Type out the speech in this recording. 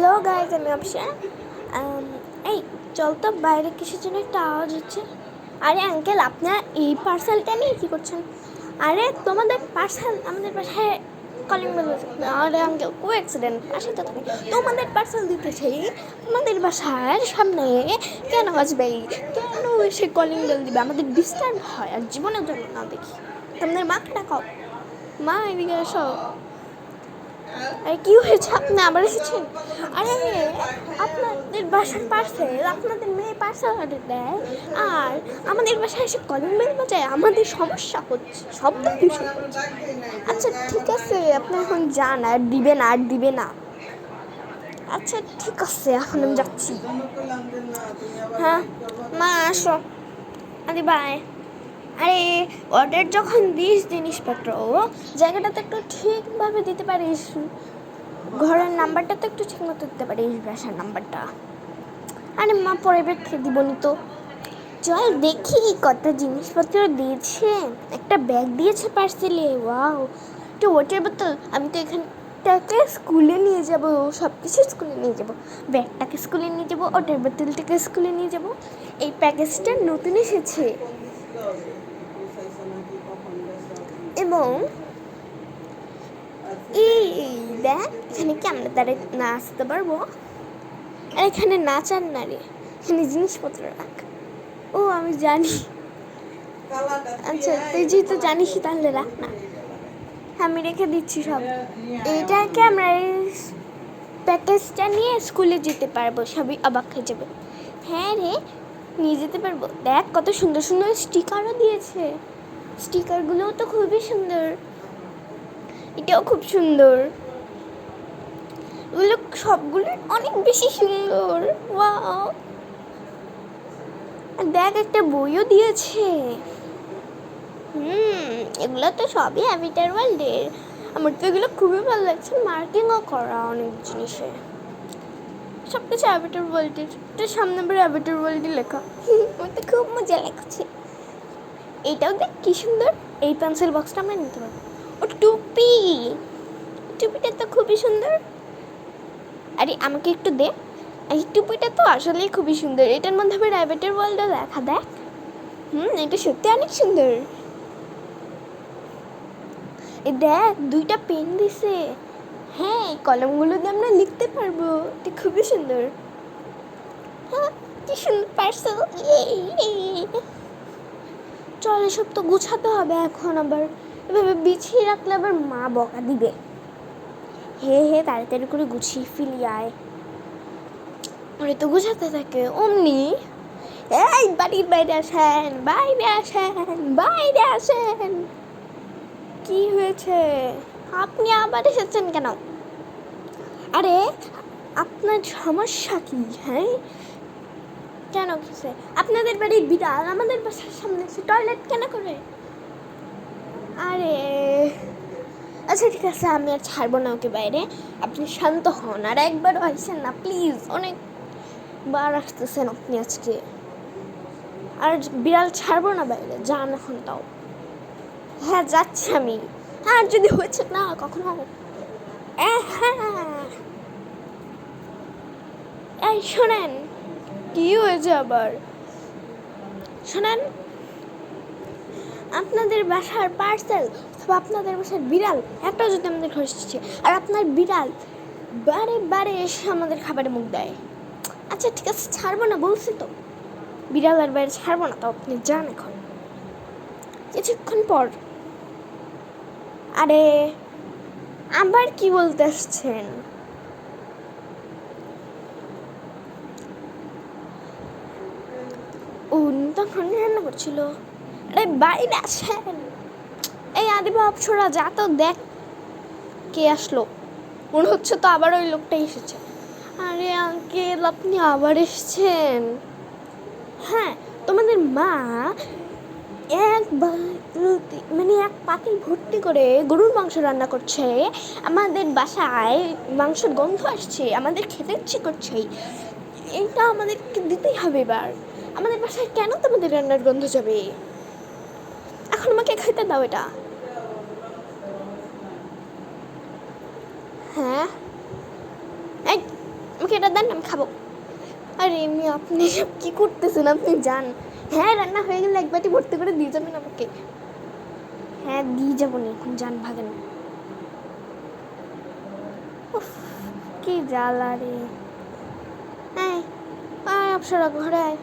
Hello guys আমি অপশা এই, চল তো বাইরে কিসের জন্য একটা আওয়াজ হচ্ছে? আরে আঙ্কেল আপনার এই পার্সেলটা নিয়ে কী করছেন? আরে, তোমাদের পার্সেল আমাদের বাসায় কলিং বেল আরে আঙ্কেল কো অ্যাক্সিডেন্ট আসে তো তুমি। তোমাদের পার্সেল দিতেছে আমাদের বাসার সামনে কেন আসবে? কেন এসে কলিং বেল দিবে? আমাদের ডিস্টার্ব হয় আর জীবনের জন্য না দেখি। তোমাদের মাকে ডাকাও মা, এদিকে এসো। আরে কি হয়েছে? আপনি আবার এসেছেন? আরে, আপনাদের বাসার পার্সেল আপনাদের মেয়ে পার্সেল অর্ডার দেয়, আর আমাদের বাসায় এসে কলিং বেল বাজায় আমাদের সমস্যা হচ্ছে শব্দ দূষণ। আচ্ছা ঠিক আছে, আপনি এখন যান, আর দিবে না আর দিবে না। আচ্ছা ঠিক আছে, এখন আমি যাচ্ছি। হ্যাঁ মা, আসো। আরে বাই আরে অর্ডার যখন দিস জিনিসপত্র জায়গাটা তো একটু ঠিকভাবে দিতে পারিস। ঘরের নাম্বারটা তো একটু ঠিক মতো দিতে পারিস, বাসার নাম্বারটা আরে মা পরে বেঁধে দিবনি তো। চল দেখি কত জিনিসপত্র দিয়েছে। একটা ব্যাগ দিয়েছে পার্সেলে ওয়াও একটা ওয়াটার বোতল আমি তো এখানটাকে স্কুলে নিয়ে যাব সব কিছু স্কুলে নিয়ে যাব। ব্যাগটাকে স্কুলে নিয়ে যাব ওয়াটার বোতলটাকে স্কুলে নিয়ে যাব। এই প্যাকেজটা নতুন এসেছে। এবং এই দেখ এখানে কি আমরা দাঁড়িয়ে নাচতে পারব। আর এখানে নাচার না রে এখানে জিনিসপত্র রাখ। ও, আমি জানি। আচ্ছা তুই যেহেতু জানিস তাহলে রাখ না। আমি রেখে দিচ্ছি সব। এইটাকে আমরা এই প্যাকেজটা নিয়ে স্কুলে যেতে পারব, সবই অবাক হয়ে যাবে। হ্যাঁ রে, নিয়ে যেতে পারব। দেখ, কত সুন্দর সুন্দর স্টিকারও দিয়েছে। স্টিকারগুলোও তো খুবই সুন্দর। এটাও খুব সুন্দর। এগুলো সবগুলো অনেক বেশি সুন্দর। দেখ, একটা বইও দিয়েছে। হুম, এগুলো তো সবই অ্যাভিটার ওয়ার্ল্ডের আমার তো এগুলো খুবই ভালো লাগছে। মার্কিংও করা অনেক জিনিসে। সব কিছু অ্যাভিটার ওয়ার্ল্ডের সামনে আবার অ্যাভিটার ওয়ার্ল্ডই লেখা। আমার তো খুব মজা লাগছে। এইটাও দেখ কি সুন্দর। এই পেন্সিল বক্সটা আমরা নিতে পারব। ও টুপি। টুপিটা তো খুবই সুন্দর। আরে, আমাকে একটু দে। এই টুপিটা তো আসলেই খুবই সুন্দর। এটার মধ্যে আবার র্যাবেটের ওয়ার্ল্ডও লেখা দেখ হুম, এটা সত্যি অনেক সুন্দর। এ দেখ, দুইটা পেন দিছে। হ্যাঁ এই কলমগুলো দিয়ে আমরা লিখতে পারব। এটা খুবই সুন্দর। হ্যাঁ কি সুন্দর পার্সেল চল, এসব তো গুছাতে হবে এখন আবার। এভাবে বিছিয়ে রাখলে আবার মা বকা দিবে। হে হে, তাড়াতাড়ি করে গুছিয়ে ফিলি, আয়। ওরে তো গুছাতে থাকে, অমনি। এই, বাড়ির বাইরে আসেন বাইরে আসেন বাইরে আসেন। কি হয়েছে? আপনি আবার এসেছেন কেন? আরে, আপনার সমস্যা কি হ্যাঁ? কেন কিসে আপনাদের বাড়ির বিড়াল, আমাদের বাসার সামনে এসে টয়লেট কেন করে? আরে আচ্ছা ঠিক আছে, আমি আর ছাড়বো না ওকে বাইরে। আপনি শান্ত হন, আর একবারও আসছেন না প্লিজ অনেক বার আসতেছেন আপনি আজকে। আর বিড়াল ছাড়বো না বাইরে, যান এখন তাও। হ্যাঁ যাচ্ছি আমি। আর যদি হয়েছে, না, কখনো হ্যাঁ। এই, শোনেন কি হয়েছে আবার? শোনেন, আপনাদের বাসার পার্সেল অথবা আপনাদের বাসার বিড়াল, একটাও যদি আমাদের ঘরে আর আপনার বিড়াল বারে বারে এসে আমাদের খাবারে মুখ দেয়। আচ্ছা ঠিক আছে, ছাড়বো না, বলছি তো। বিড়াল আর বাইরে ছাড়বো না তো আপনি যান এখন। কিছুক্ষণ পর। আরে, আবার কি বলতে আসছেন? ও তখন রান্না করছিল আরে বাইরে আসেন। এই আদিবা অপসরা যা তো দেখ কে আসলো। মনে হচ্ছে তো আবার ওই লোকটাই এসেছে। আরে আঙ্কেল, আপনি আবার এসেছেন। হ্যাঁ তোমাদের মা এক বালতি মানে এক পাতিল ভর্তি করে গরুর মাংস রান্না করছে। আমাদের বাসায় মাংসের গন্ধ আসছে, আমাদের খেতে ইচ্ছে করছে। এটা আমাদেরকে দিতেই হবে এবার। আমাদের বাসায় কেন তোমাদের রান্নার গন্ধ যাবে? এখন আমাকে খাইতে দাও এটা। হ্যাঁ? এই এটা দেন, আমি খাব। আরে এমনি আপনি সব কী করতেছেন? আপনি যান। হ্যাঁ রান্না হয়ে গেলে এক বাটি ভর্তি করে দিয়ে যাবেন আমাকে। হ্যাঁ দিয়ে যাব নি, এখন যান ভাগেন। কি জ্বালা রে। হ্যাঁ আয় অপসরা ঘরে আয়।